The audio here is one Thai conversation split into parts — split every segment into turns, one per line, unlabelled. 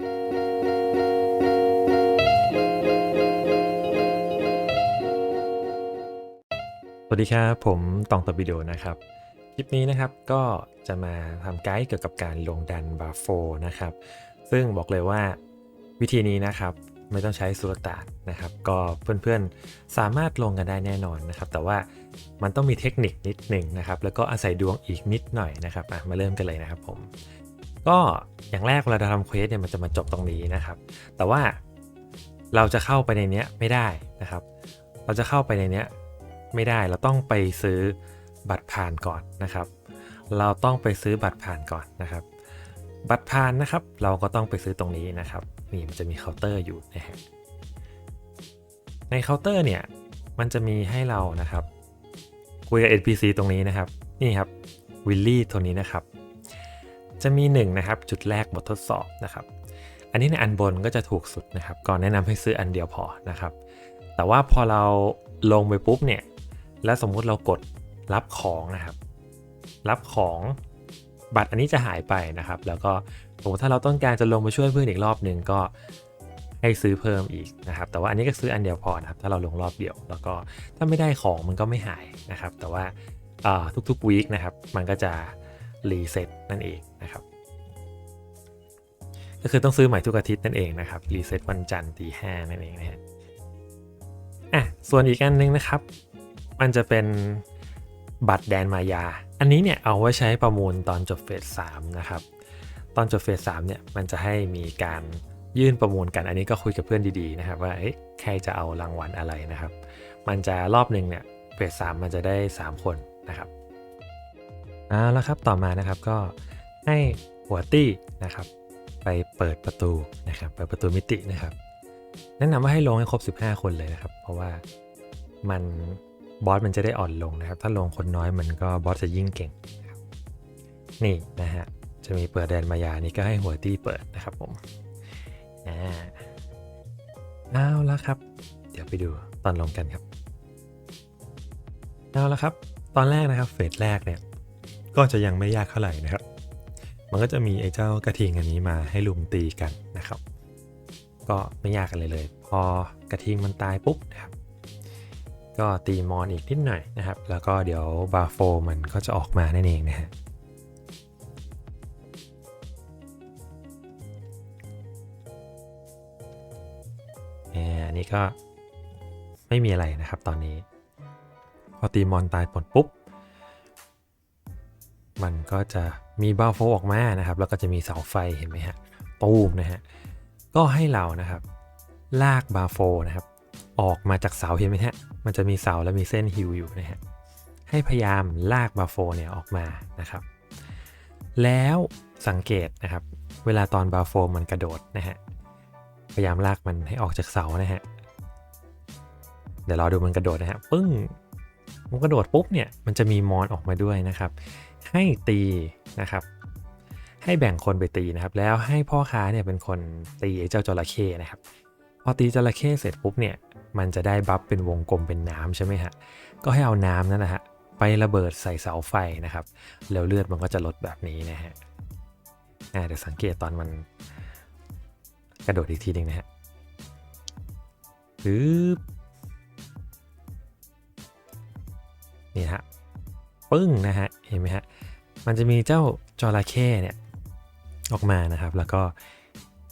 สวัสดีครับ ผมตองตบวิดีโอนะครับ คลิปนี้นะครับก็จะมาทำไกด์เกี่ยวกับการลงดันบาโฟนะครับ ซึ่งบอกเลยว่าวิธีนี้นะครับไม่ต้องใช้สุลต่านนะครับ ก็เพื่อนๆสามารถลงกันได้แน่นอนนะครับ แต่ว่ามันต้องมีเทคนิคนิดหนึ่งนะครับ แล้วก็อาศัยดวงอีกนิดหน่อยนะครับมาเริ่มกันเลยนะครับผม ก็อย่างแรกเวลาทำเควสเนี่ยมันจะมาจบตรงนี้นะครับ แต่ว่าเราจะเข้าไปในเนี้ยไม่ได้นะครับ เราจะเข้าไปในเนี้ยไม่ได้เราต้องไปซื้อบัตรผ่านก่อนนะครับ เราต้องไปซื้อบัตรผ่านก่อนนะครับ บัตรผ่านนะครับ เราก็ต้องไปซื้อตรงนี้นะครับนี่มันจะมีเคาน์เตอร์อยู่นะฮะในเคาน์เตอร์เนี่ยมันจะมีให้เรานะครับคุยกับ NPC ตรงนี้นะครับ นี่ครับวิลลี่ตัวนี้นะครับ จะมี1นงนะครับจุดแรกบททดสอบนะครับ อันนี้ในอันบนก็จะถูกสุดนะครับก่อนแนะนำให้ซื้ออันเดียวพอนะครับ แต่ว่าพอเราลงไปปุ๊บเนี่ยแล้วสมมุติเรากดรับของนะครับ รับของบัตรอันนี้จะหายไปนะครับ แล้วก็สมมติถ้าเราต้องการจะลงไปช่วยเพื่อนอีกรอบหนึ่งก็ให้ซื้อเพิ่มอีกนะครับ แต่ว่าอันนี้ก็ซื้ออันเดียวพอนะครับ ถ้าเราลงรอบเดียว แล้วก็ถ้าไม่ได้ของมันก็ไม่หายนะครับ แต่ว่าอ่าทุกๆวีคนะครับ มันก็จะ รีเซ็ตนั่นเองนะครับ ก็คือต้องซื้อใหม่ทุกอาทิตย์นั่นเองนะครับรีเซ็ตวันจันทร์ตีห้านั่นเองนะฮะอะส่วนอีกอันนึงนะครับ มันจะเป็นบัตรแดนมายา อันนี้เนี่ยเอาไว้ใช้ประมูลตอนจบเฟสสามนะครับ ตอนจบเฟสสามเนี่ยมันจะให้มีการยื่นประมูลกัน อันนี้ก็คุยกับเพื่อนดีๆนะครับ ว่าเอ๊ะใครจะเอารางวัลอะไรนะครับ มันจะรอบหนึ่งเนี่ยเฟสสามมันจะได้ 3 คนนะครับ เอาแล้วครับต่อมานะครับก็ให้หัวตี้นะครับ ไปเปิดประตูนะครับเปิดประตูมิตินะครับ แนะนำว่าให้ลงให้ครบ 15 คนเลยนะครับ เพราะว่ามันบอสมันจะได้อ่อนลงนะครับ ถ้าลงคนน้อยมันก็บอสจะยิ่งเก่งนะครับนี่นะฮะจะมีเปิดแดนมายานี่ก็ให้หัวตี้เปิดนะครับผมอ่าเอาละครับ เดี๋ยวไปดูตอนลงกันครับเอาละครับ ตอนแรกนะครับเฟสแรกเนี่ย ก็จะยังไม่ยากเท่าไหร่นะครับ มันก็จะมีไอ้เจ้ากระทิงอันนี้มาให้ลุมตีกันนะครับ ก็ไม่ยากกันเลยเลย พอกระทิงมันตายปุ๊บนะครับ ก็ตีมอนอีกนิดหน่อยนะครับ แล้วก็เดี๋ยวบาโฟมันก็จะออกมานั่นเองนะฮะอ่าอันนี้ก็ไม่มีอะไรนะครับตอนนี้ พอตีมอนตายผลปุ๊บ มันก็จะมีบาโฟออกมานะครับ แล้วก็จะมีเสาไฟเห็นไหมฮะตูมนะฮะก็ให้เรานะครับ ลากบาโฟนะครับ ออกมาจากเสาเห็นไหมฮะมันจะมีเสาและมีเส้นฮิวอยู่นะฮะให้พยายามลากบาโฟเนี่ยออกมานะครับ แล้วสังเกตนะครับ เวลาตอนบาโฟมันกระโดดนะฮะพยายามลากมันให้ออกจากเสานะฮะเดี๋ยวรอดูมันกระโดดนะฮะปึ้ง มันกระโดดปุ๊บเนี่ยมันจะมีมอนออกมาด้วยนะครับ ให้ตีนะครับ ให้แบ่งคนไปตีนะครับ แล้วให้พ่อค้าเนี่ยเป็นคนตีเจ้าจระเข้นะครับ พอตีจระเข้เสร็จปุ๊บเนี่ยมันจะได้บัฟเป็นวงกลมเป็นน้ำใช่ไหมฮะ ก็ให้เอาน้ำนั่นนะฮะไประเบิดใส่เสาไฟนะครับ แล้วเลือดมันก็จะลดแบบนี้นะฮะเดี๋ยวสังเกตตอนมันกระโดดอีกทีหนึ่งนะฮะปึ๊บ นี่ฮะปึ้งนะฮะเห็นไหมฮะมันจะมีเจ้าจระเข้เนี่ยออกมานะครับแล้วก็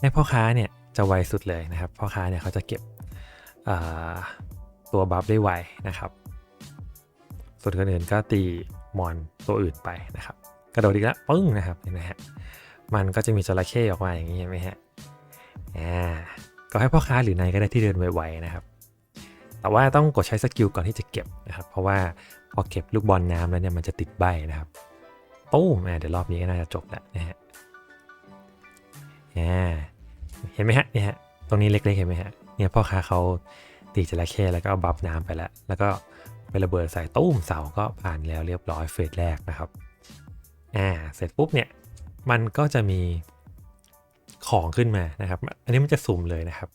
ให้พ่อค้าเนี่ยจะไวสุดเลยนะครับพ่อค้าเนี่ยเขาจะเก็บตัวบัฟได้ไวนะครับส่วนคนอื่นก็ตีมอนตัวอื่นไปนะครับ กระโดดอีกแล้วปึ้งนะครับเห็นไหมฮะมันก็จะมีจระเข้ออกมาอย่างนี้เห็นไหมฮะอ่าก็ให้พ่อค้าหรือนายก็ได้ที่เดินไวๆนะครับ แต่ว่าต้องกดใช้สกิลก่อนที่จะเก็บนะครับ เพราะว่าพอเก็บลูกบอลน้ำแล้วเนี่ยมันจะติดใบนะครับตู้มอ่าเดี๋ยวรอบนี้ก็น่าจะจบแล้วนะฮะเห็นไหมฮะเนี่ยฮะตรงนี้เล็กๆเห็นไหมฮะเนี่ยพ่อค้าเขาตีจระเข้แล้วก็เอาบัฟน้ำไปแล้ว แล้วก็ไประเบิดใส่ตู้มเสาก็ผ่านแล้วเรียบร้อยเฟสแรกนะครับอ่าเสร็จปุ๊บเนี่ยมันก็จะมีของขึ้นมานะครับ อันนี้มันจะสุ่มเลยนะครับ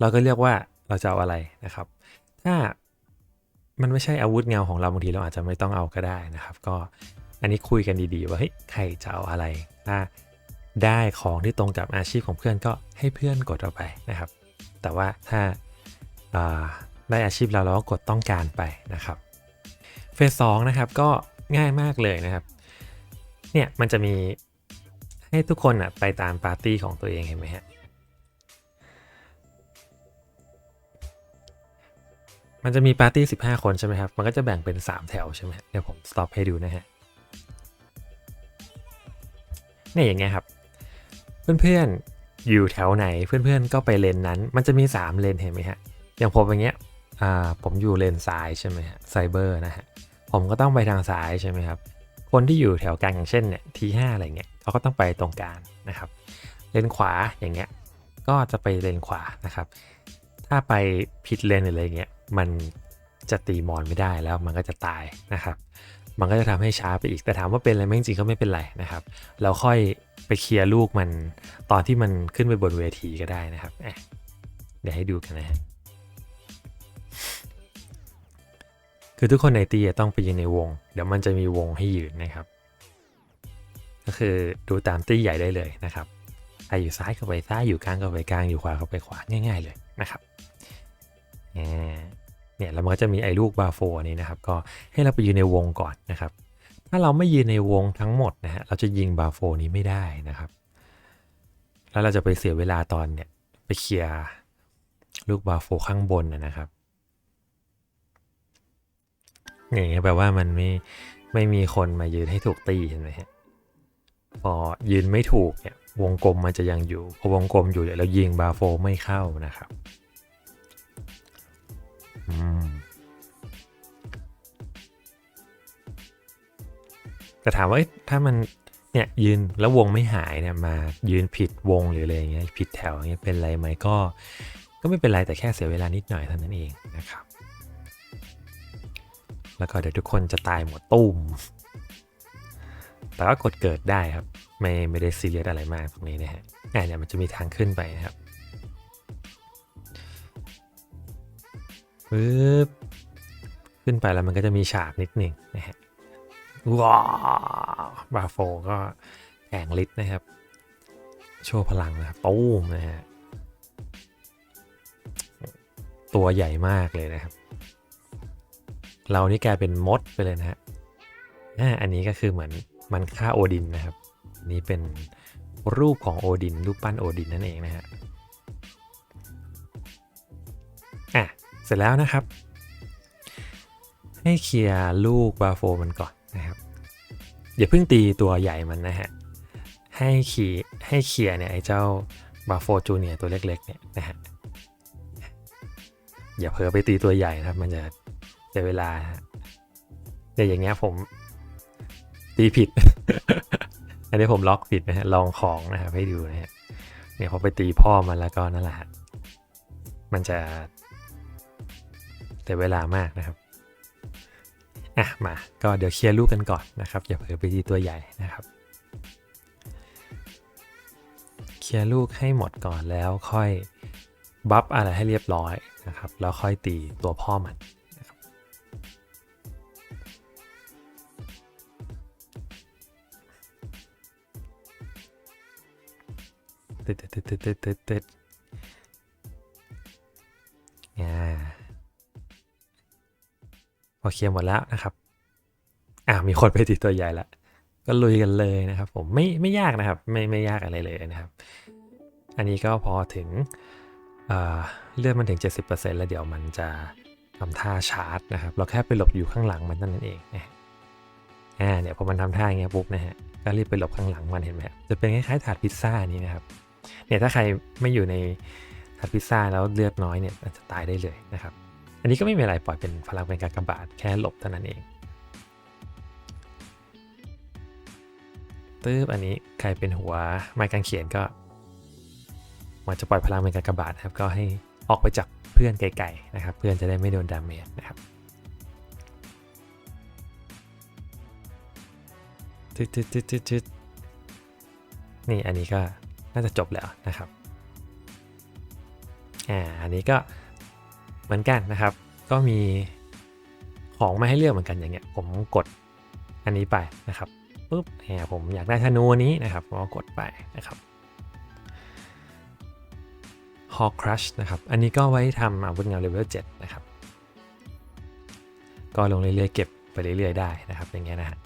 เราก็เรียกว่าเราจะเอาอะไรนะครับ ถ้ามันไม่ใช่อาวุธเงาของเราบางทีเราอาจจะไม่ต้องเอาก็ได้นะครับ ก็อันนี้คุยกันดีๆ ว่าเฮ้ยใครจะเอาอะไร ถ้าได้ของที่ตรงกับอาชีพของเพื่อนก็ให้เพื่อนกดเอาไปนะครับ แต่ว่าถ้าาได้อาชีพเราเราก็กดต้องการไปนะครับเฟสสองนะครับก็ง่ายมากเลยนะครับเนี่ยมันจะมีให้ทุกคนอะไปตามปาร์ตี้ของตัวเองเห็นไหมฮะ มันจะมีปาร์ตี้ 15 คนใช่ไหมครับ มันก็จะแบ่งเป็น 3 แถวใช่ไหมเดี๋ยวผมสต็อปให้ดูนะฮะเนี่ยอย่างเงี้ยครับ เพื่อนๆ อยู่แถวไหน เพื่อนๆ ก็ไปเลนนั้น มันจะมี 3 เลนเห็นไหมฮะ อย่างผมอย่างเงี้ย อ่า ผมอยู่เลนซ้ายใช่ไหมฮะ ไซเบอร์นะฮะ ผมก็ต้องไปทางซ้ายใช่ไหมครับ คนที่อยู่แถวกลางอย่างเช่นเนี่ยทีห้าอะไรเงี้ยเขาก็ต้องไปตรงกลางนะครับ เลนขวาอย่างเงี้ย ก็จะไปเลนขวานะครับ ถ้าไปผิดเลนอะไรเงี้ย มันจะตีมอนไม่ได้แล้วมันก็จะตายนะครับ มันก็จะทำให้ช้าไปอีก แต่ถามว่าเป็นอะไรไหมจริงๆก็ไม่เป็นไรนะครับ เราค่อยไปเคลียร์ลูกมันตอนที่มันขึ้นไปบนเวทีก็ได้นะครับเดี๋ยวให้ดูกันนะฮะคือทุกคนในตีต้องไปยืนในวง เดี๋ยวมันจะมีวงให้ยืนนะครับ ก็คือดูตามตีใหญ่ได้เลยนะครับใครอยู่ซ้ายก็ไปซ้ายอยู่กลางก็ไปกลางอยู่ขวาก็ไปขวาง่าย ๆเลยนะครับอ่า เนี่ยแล้วมันก็จะมีไอ้ลูกบาโฟนี้นะครับก็ให้เราไปยืนในวงก่อนนะครับ ถ้าเราไม่ยืนในวงทั้งหมดนะฮะเราจะยิงบาโฟนี้ไม่ได้นะครับ แล้วเราจะไปเสียเวลาตอนเนี่ยไปเคลียร์ลูกบาโฟข้างบนนะครับอย่างเงี้ยแปลว่ามันไม่ไม่มีคนมายืนให้ถูกตีเห็นไหมฮะพอยืนไม่ถูกเนี่ยวงกลมมันจะยังอยู่พอวงกลมอยู่เนี่ยเรายิงบาโฟไม่เข้านะครับ แต่ถามว่าถ้ามันเนี่ยยืนแล้ววงไม่หายเนี่ยมายืนผิดวงหรืออะไรอย่างเงี้ยผิดแถวอย่างเงี้ยเป็นไรไหมก็ ก็ไม่เป็นไรแต่แค่เสียเวลานิดหน่อยเท่านั้นเองนะครับ แล้วก็เดี๋ยวทุกคนจะตายหมดตุ้มแต่ก็กดเกิดได้ครับ ไม่ไม่ได้ซีเรียสอะไรมากตรงนี้นะฮะอ่าเนี่ยมันจะมีทางขึ้นไปนะครับ ปึ๊บขึ้นไปแล้วมันก็จะมีฉากนิดหนึ่งนะฮะว้าวบาโฟก็แข่งฤทธิ์นะครับ โชว์พลังนะครับตู้มนะฮะตัวใหญ่มากเลยนะครับ เรานี่กลายเป็นมดไปเลยนะฮะอ่าอันนี้ก็คือเหมือนมันฆ่าโอดินนะครับนนี่เป็นรูปของโอดิน รูปปั้นโอดินนั่นเองนะฮะอะ เสร็จแล้วนะครับ ให้เคลียร์ลูกบาโฟมันก่อนนะครับ อย่าเพิ่งตีตัวใหญ่มันนะฮะ ให้ขี่ให้เคลียร์เนี่ยไอ้เจ้าบาโฟจูเนียตัวเล็กๆเนี่ยนะฮะ อย่าเผลอไปตีตัวใหญ่นะครับ มันจะเสียเวลาฮะแต่อย่างเงี้ยผมตีผิด อันนี้ผมล็อกผิดนะฮะ ลองของนะครับให้ดูนะฮะ เนี่ยพอไปตีพ่อมันแล้วก็นั่นแหละ มันจะ เสียเวลามากนะครับอะมาก็เดี๋ยวเคลียร์ลูกกันก่อนนะครับ อย่าเผลอไปตีตัวใหญ่นะครับเคลียร์ลูกให้หมดก่อนแล้วค่อยบัฟอะไรให้เรียบร้อยนะครับ แล้วค่อยตีตัวพ่อมันนะครับตึ๊ดตึ๊ดตึ๊ดตึ๊ดตึ๊ดตึ๊ด พอเคลียร์หมดแล้วนะครับอ่ามีคนไปตีตัวใหญ่ละก็ลุยกันเลยนะครับ ผมไม่ไม่ยากนะครับ ไม่ไม่ยากอะไรเลยนะครับ อันนี้ก็พอถึงเอ่อเลือนมันถึง 70%แล้วเดี๋ยวมันจะทำท่าชาร์จนะครับ เราแค่ไปหลบอยู่ข้างหลังมันนั่นเองนะอ่าเนี่ยพอมันทำท่าอย่างเงี้ยปุ๊บนะฮะก็รีบไปหลบข้างหลังมันเห็นไหมจะเป็นคล้ายๆถาดพิซซ่านี่นะครับเนี่ยถ้าใครไม่อยู่ในถาดพิซซ่าแล้วเลือดน้อยเนี่ยอาจจะตายได้เลยนะครับ อันนี้ก็ไม่มีอะไรปล่อยเป็นพลังเป็นการกบาดแค่หลบเท่านั้นเองตึ๊บอันนี้ใครเป็นหัวไม้กางเขียนก็มันจะปล่อยพลังเป็นการกบาดนะครับก็ให้ออกไปจากเพื่อนไกลๆนะครับ เพื่อนจะได้ไม่โดนดาเมจนะครับตึ๊ดตึ๊ดตึ๊ดตึ๊ดตึ๊ดนี่อันนี้ก็น่าจะจบแล้วนะครับอ่าอันนี้ก็ เหมือนกันนะครับ ก็มีของมาให้เลือกเหมือนกันอย่างเงี้ย ผมกดอันนี้ไปนะครับปุ๊บเนี่ยผมอยากได้ธนูนี้นะครับผมก็กดไปนะครับ h a w Crush นะครับ อันนี้ก็ไว้ทำอาวุธเงาเลเวล7นะครับ ก็ลงเรื่อยๆเก็บไปเรื่อยๆได้นะครับ อย่างเงี้ยนะฮะ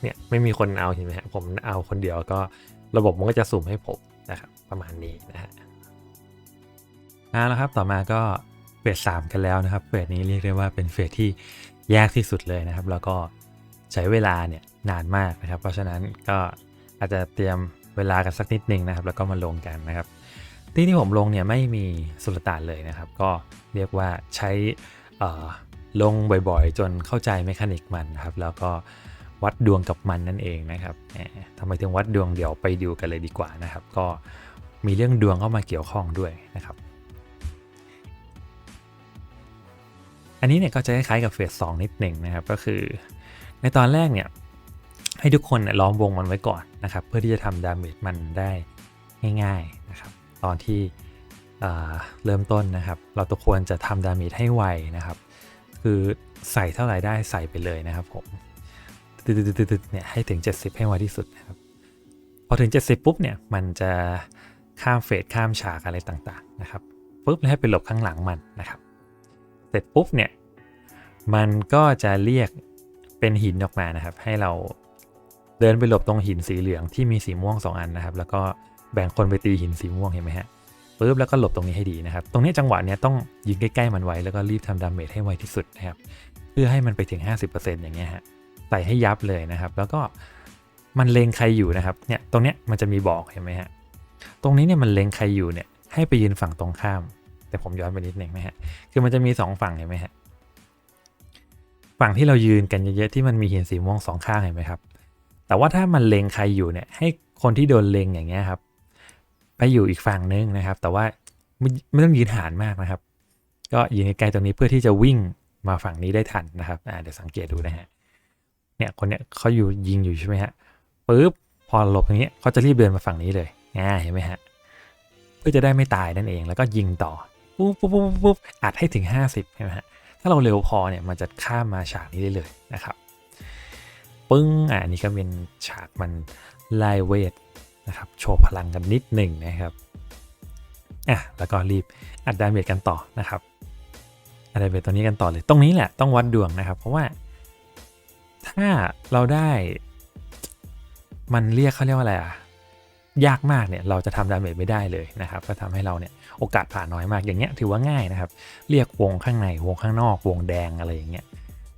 เนี่ยไม่มีคนเอาเห็นไหมฮะผมเอาคนเดียวก็ระบบมันก็จะสุ่มให้ผมนะครับ ประมาณนี้นะฮะเอาละครับ ต่อมาก็ สสามกันแล้วนะครับเฟสนี้เรียกได้ว่าเป็นเฟสที่ยากที่สุดเลยนะครับ แล้วก็ใช้เวลาเนี่ยนานมากนะครับ เพราะฉะนั้นก็อาจจะเตรียมเวลากันสักนิดนึงนะครับ แล้วก็มาลงกันนะครับ ที่ที่ผมลงเนี่ยไม่มีสุลต่านเลยนะครับ ก็เรียกว่าใช้ลงบ่อยๆ จนเข้าใจเมคานิกมันนะครับ แล้วก็วัดดวงกับมันนั่นเองนะครับทำไมถึงวัดดวงเดี๋ยวไปดูกันเลยดีกว่านะครับ ก็มีเรื่องดวงเข้ามาเกี่ยวข้องด้วยนะครับ นนี้เนี่ยก็จะคล้ายๆกับเฟสสองนิดหนึ่งนะครับ ก็คือ ในตอนแรกเนี่ยให้ทุกคนล้อมวงมันไว้ก่อนนะครับ เพื่อที่จะทำดาเมจมันได้ง่ายๆนะครับ ตอนที่เริ่มต้นนะครับ เราตัวควรจะทำดาเมจให้ไวนะครับ คือใส่เท่าไหร่ได้ใส่ไปเลยนะครับผมตึ๊ดๆเนี่ยให้ถึง 70 ให้ไวที่สุดนะครับ พอถึง 70 ปุ๊บเนี่ยมันจะข้ามเฟสข้ามฉากอะไรต่างๆนะครับปุ๊บแล้วให้ไปหลบข้างหลังมันนะครับ เสร็จปุ๊บเนี่ย มันก็จะเรียกเป็นหินออกมานะครับ ให้เราเดินไปหลบตรงหินสีเหลืองที่มีสีม่วง 2 อันนะครับ แล้วก็แบ่งคนไปตีหินสีม่วงเห็นไหมฮะปุ๊บแล้วก็หลบตรงนี้ให้ดีนะครับ ตรงนี้จังหวะเนี้ยต้องยิงใกล้ๆมันไว้แล้วก็รีบทำดาเมจให้ไวที่สุดนะครับ เพื่อให้มันไปถึง 50%อย่างเงี้ยฮะใส่ให้ยับเลยนะครับ แล้วก็มันเลงใครอยู่นะครับเนี่ยตรงเนี้ยมันจะมีบอกเห็นไหมฮะตรงนี้เนี่ยมันเลงใครอยู่เนี่ยให้ไปยืนฝั่งตรงข้าม แต่ผมย้อนไปนิดหนึ่งไหมฮะ คือมันจะมี 2 ฝั่งเห็นไหมฮะ ฝั่งที่เรายืนกันเยอะๆที่มันมีหินสีม่วงสองข้างเห็นไหมครับ แต่ว่าถ้ามันเลงใครอยู่เนี่ย ให้คนที่โดนเลงอย่างเงี้ยครับ ไปอยู่อีกฝั่งนึงนะครับ แต่ว่าไม่ไม่ต้องยืนหานมากนะครับ ก็ยืนไกลๆตรงนี้เพื่อที่จะวิ่งมาฝั่งนี้ได้ทันนะครับเดี๋ยวสังเกตดูนะฮะ เนี่ยคนเนี้ยเขาอยู่ยิงอยู่ใช่ไหมฮะปุ๊บพอหลบอย่างเงี้ยเขาจะรีบเดินมาฝั่งนี้เลยง่าเห็นไหมฮะ เพื่อจะได้ไม่ตายนั่นเอง แล้วก็ยิงต่อ ปุ๊บปุ๊บปุ๊บปุ๊บอัดให้ถึง 50ใช่ไหมฮะถ้าเราเร็วพอเนี่ยมันจะข้ามมาฉากนี้ได้เลยนะครับปึ้งอ่านี่ก็เป็นฉากมันไล่เวทนะครับโชว์พลังกันนิดหนึ่งนะครับอะแล้วก็รีบอัดดาเมจกันต่อนะครับอัดดาเมจตัวนี้กันต่อเลยตรงนี้แหละต้องวัดดวงนะครับ เพราะว่า ถ้าเราได้ มันเรียกเขาเรียกว่าอะไรอะ ยากมากเนี่ยเราจะทำดาเมจไม่ได้เลยนะครับก็ทำให้เราเนี่ยโอกาสผ่านน้อยมากอย่างเงี้ยถือว่าง่ายนะครับ เรียกวงข้างในวงข้างนอกวงแดงอะไรอย่างเงี้ย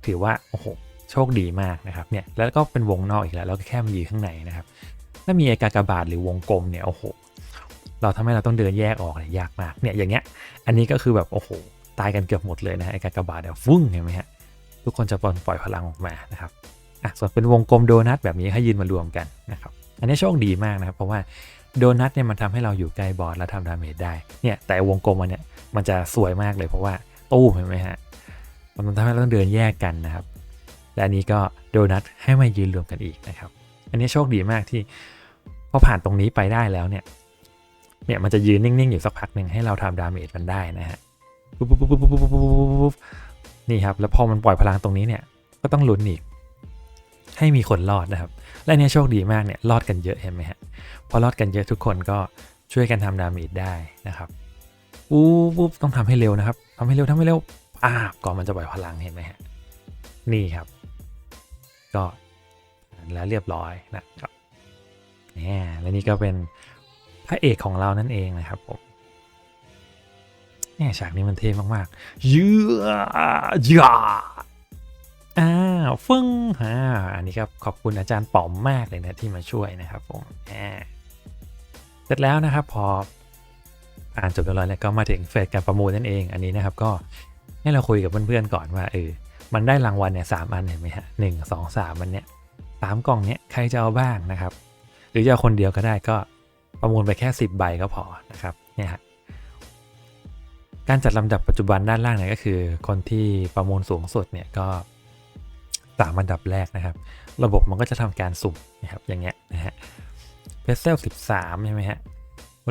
ถือว่าโอ้โหโชคดีมากนะครับเนี่ยแล้วก็เป็นวงนอกอีกแล้วแล้วก็แค่มายืนข้างในนะครับถ้ามีไอกากบาทหรือวงกลมเนี่ยโอ้โหเราทำให้เราต้องเดินแยกออกเนี่ยยากมากเนี่ยอย่างเงี้ยอันนี้ก็คือแบบโอ้โหตายกันเกือบหมดเลยนะไอกากบาทเนี่ยฟุ้งเห็นไหมฮะทุกคนจะปล่อยพลังออกมานะครับอะส่วนเป็นวงกลมโดนัทแบบนี้ให้ยืนมารวมกันนะครับ อันนี้โชคดีมากนะครับ เพราะว่าโดนัทเนี่ยมันทำให้เราอยู่ใกล้บอสแล้วทำดาเมจได้ เนี่ยแต่วงกลมมันเนี่ยมันจะสวยมากเลยเพราะว่าตู้เห็นไหมฮะ มันทำให้เราต้องเดินแยกกันนะครับ และอันนี้ก็โดนัทให้มายืนรวมกันอีกนะครับ อันนี้โชคดีมากที่พอผ่านตรงนี้ไปได้แล้วเนี่ย เนี่ยมันจะยืนนิ่งๆอยู่สักพักหนึ่งให้เราทำดาเมจมันได้นะฮะปุ๊บปุ๊บปุ๊บปุ๊บปุ๊บปุ๊บนี่ครับ แล้วพอมันปล่อยพลังตรงนี้เนี่ย ก็ต้องลุ้นอีก ให้มีคนรอดนะครับ และเนี่ยโชคดีมากเนี่ยรอดกันเยอะเห็นไหมฮะพอรอดกันเยอะทุกคนก็ช่วยกันทำดาเมจได้นะครับอู้ปุ๊บต้องทำให้เร็วนะครับทำให้เร็วทำให้เร็วอ่าก่อนมันจะปล่อยพลังเห็นไหมฮะนี่ครับ ก็แล้วเรียบร้อยนะครับนี่และนี่ก็เป็นพระเอกของเรานั่นเองนะครับผมนี่ฉากนี้มันเท่มากๆเยือยา อ่าฟึ่งฮ่าอันนี้ครับขอบคุณอาจารย์ป๋อมมากเลยนะที่มาช่วยนะครับผมอ่าเสร็จแล้วนะครับพออ่านจบเรียบร้อยแล้วก็มาถึงเฟสการประมูลนั่นเองอันนี้นะครับก็ให้เราคุยกับเพื่อนๆก่อนว่าเออมันได้รางวัลเนี่ยสามอันเห็นไหมฮะหนึ่งสองสามมันเนี้ยสามกล่องเนี้ยใครจะเอาบ้างนะครับ หรือจะเอาคนเดียวก็ได้ก็ประมูลไปแค่ 10 ใบก็พอนะครับเนี่ยฮะการจัดลำดับปัจจุบันด้านล่างเนี่ยก็คือ คนที่ประมูลสูงสุดเนี่ยก็ สามอันดับแรกนะครับ ระบบมันก็จะทำการสุ่มนะครับอย่างเงี้ยนะฮะเพเซลสิบสามใช่ไหมฮะ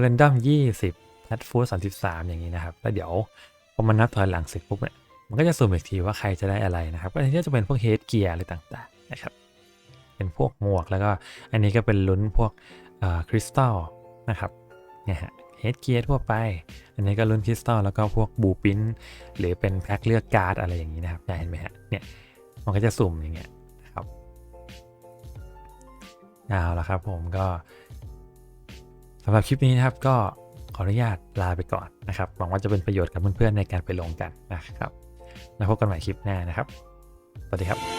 เรนดัมยี่สิบนัดฟูดสามสิบสามอย่างนี้นะครับ แล้วเดี๋ยวพอมันนับถอยหลังเสร็จปุ๊บเนี่ยมันก็จะสุ่มอีกทีว่าใครจะได้อะไรนะครับอันนี้จะเป็นพวกเฮดเกียร์อะไรต่างๆนะครับเป็นพวกหมวกแล้วก็อันนี้ก็เป็นลุ้นพวกคริสตัลนะครับเนี่ยฮะเฮดเกียร์ทั่วไป อันนี้ก็ลุ้นคริสตัลแล้วก็พวกบูปินหรือเป็นแพ็คเลือกการ์ดอะไรอย่างนี้นะครับเห็นไหมฮะเนี่ย มันก็จะสุ่มอย่างเงี้ยนะครับเอาละครับผมก็สำหรับคลิปนี้นะครับก็ขออนุญาตลาไปก่อนนะครับหวังว่าจะเป็นประโยชน์กับเพื่อนๆในการไปลงกันนะครับแล้วพบกันใหม่คลิปหน้านะครับสวัสดีครับ